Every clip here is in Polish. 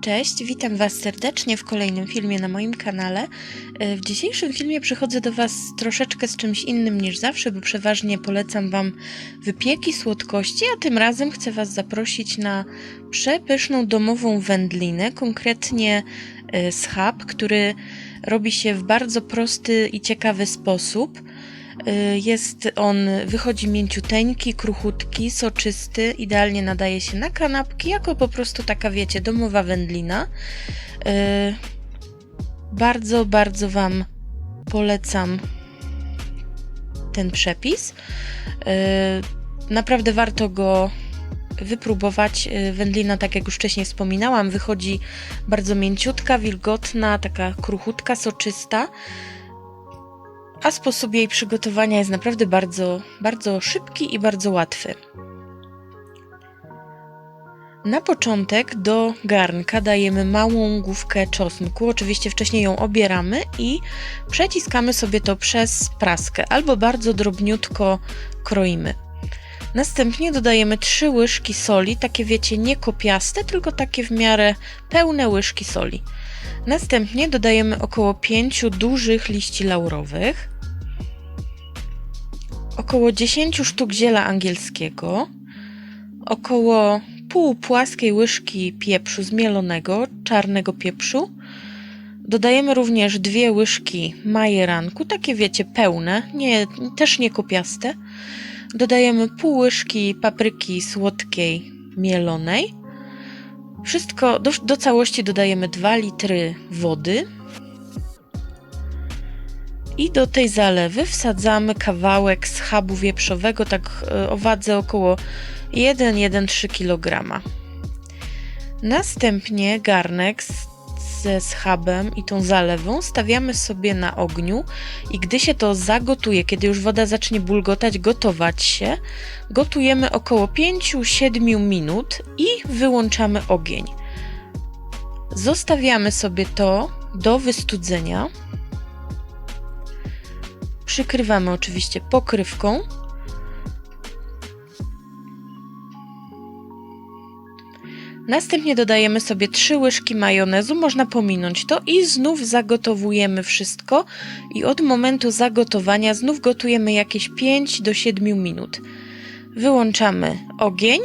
Cześć, witam Was serdecznie w kolejnym filmie na moim kanale. E, W dzisiejszym filmie przychodzę do Was troszeczkę z czymś innym niż zawsze, bo przeważnie polecam Wam wypieki, słodkości, a tym razem chcę Was zaprosić na przepyszną domową wędlinę, konkretnie e, schab, który robi się w bardzo prosty i ciekawy sposób. Y, Jest on, wychodzi mięciuteńki, kruchutki, soczysty, idealnie nadaje się na kanapki, jako po prostu taka, wiecie, domowa wędlina. Y, Bardzo, bardzo Wam polecam ten przepis. Y, Naprawdę warto go wypróbować. Wędlina, tak jak już wcześniej wspominałam, wychodzi bardzo mięciutka, wilgotna, taka kruchutka, soczysta a sposób jej przygotowania jest naprawdę bardzo, bardzo szybki i bardzo łatwy. Na początek do garnka dajemy małą główkę czosnku, oczywiście wcześniej ją obieramy i przeciskamy sobie to przez praskę albo bardzo drobniutko kroimy. Następnie dodajemy 3 łyżki soli, takie wiecie, nie kopiaste, tylko takie w miarę pełne łyżki soli. Następnie dodajemy około 5 dużych liści laurowych, około 10 sztuk ziela angielskiego, około pół płaskiej łyżki pieprzu zmielonego, czarnego pieprzu. Dodajemy również dwie łyżki majeranku, takie wiecie, pełne, nie, też nie kopiaste. Dodajemy pół łyżki papryki słodkiej mielonej. Wszystko do, do całości dodajemy 2 litry wody. I do tej zalewy wsadzamy kawałek schabu wieprzowego, tak e, o wadze około 1,1-3 kg. Następnie garnek z- ze schabem i tą zalewą stawiamy sobie na ogniu i gdy się to zagotuje, kiedy już woda zacznie bulgotać, gotować się, gotujemy około 5-7 minut i wyłączamy ogień. Zostawiamy sobie to do wystudzenia. Przykrywamy oczywiście pokrywką. Następnie dodajemy sobie 3 łyżki majonezu, można pominąć to i znów zagotowujemy wszystko i od momentu zagotowania znów gotujemy jakieś 5 do 7 minut. Wyłączamy ogień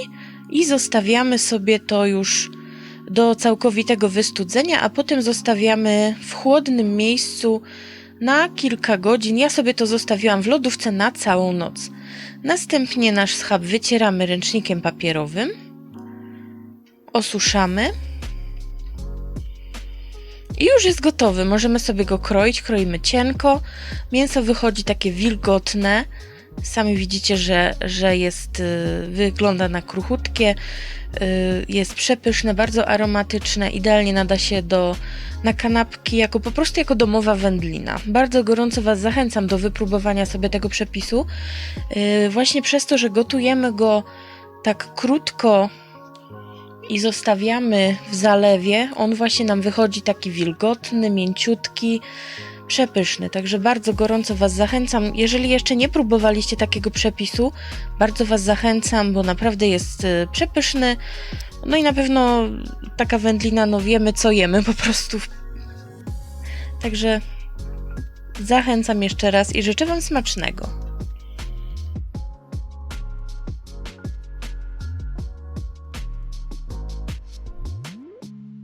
i zostawiamy sobie to już do całkowitego wystudzenia, a potem zostawiamy w chłodnym miejscu na kilka godzin. Ja sobie to zostawiłam w lodówce na całą noc. Następnie nasz schab wycieramy ręcznikiem papierowym, osuszamy i już jest gotowy. Możemy sobie go kroić, kroimy cienko. Mięso wychodzi takie wilgotne. Sami widzicie, że, że jest, y, wygląda na kruchutkie, y, jest przepyszne, bardzo aromatyczne, idealnie nada się do, na kanapki, jako po prostu jako domowa wędlina. Bardzo gorąco Was zachęcam do wypróbowania sobie tego przepisu, y, właśnie przez to, że gotujemy go tak krótko i zostawiamy w zalewie, on właśnie nam wychodzi taki wilgotny, mięciutki, przepyszny. Także bardzo gorąco Was zachęcam. Jeżeli jeszcze nie próbowaliście takiego przepisu, bardzo Was zachęcam, bo naprawdę jest y, przepyszny. No i na pewno taka wędlina, no wiemy co jemy po prostu. Także zachęcam jeszcze raz i życzę Wam smacznego.